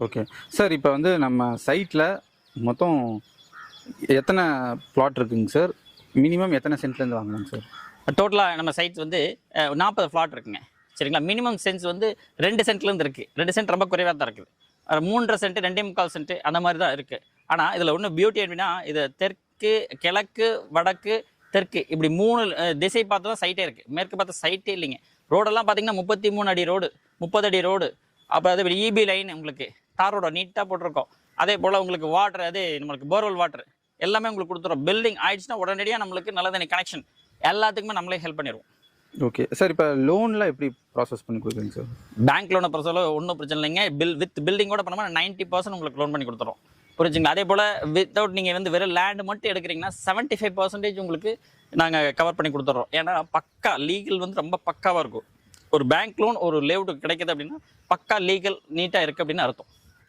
Okay sir இப்போ வந்து நம்ம சைட்டில் மொத்தம் எத்தனை பிளாட் இருக்குங்க சார் மினிமம் எத்தனை சென்ட்லேருந்து வாங்கணும் சார் டோட்டலாக நம்ம சைட் வந்து நாற்பது ஃப்ளாட் இருக்குங்க. சரிங்களா? மினிமம் சென்ஸ் வந்து ரெண்டு சென்ட்லேருந்து இருக்குது ரெண்டு சென்ட் ரொம்ப குறைவாக தான் இருக்குது. மூன்றரை சென்ட் ரெண்டே முக்கால் சென்ட் அந்த மாதிரி தான் இருக்குது ஆனால் இதில் ஒன்றும் பியூட்டி எப்படின்னா இது தெற்கு கிழக்கு வடக்கு தெற்கு. இப்படி மூணு திசை பார்த்து தான் சைட்டே இருக்குது மேற்கு பார்த்தா சைட்டே இல்லைங்க. ரோடெல்லாம் பார்த்தீங்கன்னா முப்பத்தி மூணு அடி ரோடு முப்பது அடி ரோடு அப்புறம் அது இபி லைன் உங்களுக்கு தார் ரோட நீட்டாக போட்டிருக்கோம். அதே போல் உங்களுக்கு வாட்டர் அதே நம்மளுக்கு போர்வெல் வாட்டர் எல்லாமே உங்களுக்கு கொடுத்துரும் பில்டிங் ஆயிடுச்சுன்னா உடனடியாக நம்மளுக்கு நல்ல தண்ணி கனெக்ஷன் எல்லாத்துக்குமே நம்மளே ஹெல்ப் பண்ணிடுவோம். ஓகே சார் இப்போ லோனில் எப்படி ப்ராசஸ் பண்ணி கொடுக்குறீங்க சார் பேங்க் லோனை பொறுத்தவரை ஒன்றும் பிரச்சனை இல்லைங்க. பில் வித் பில்டிங்கோட பண்ணாமல் நைன்ட்டி பர்சன்ட் உங்களுக்கு லோன் பண்ணி கொடுத்துரும் புரிஞ்சுங்களா? அதே போல் வித்தவுட் நீங்கள் வந்து வெறும் லேண்ட் மட்டும் எடுக்கிறீங்கன்னா செவன்ட்டி ஃபைவ் பர்சன்டேஜ் உங்களுக்கு நாங்கள் கவர் பண்ணி கொடுத்துட்றோம் ஏன்னா பக்கா லீகல் வந்து ரொம்ப பக்காவாக இருக்கும். ஒரு பேங்க் லோன் ஒரு லேவுட் கிடைக்குது அப்படின்னா பக்கா லீகல் நீட்டாக இருக்குது அப்படின்னு அர்த்தம்.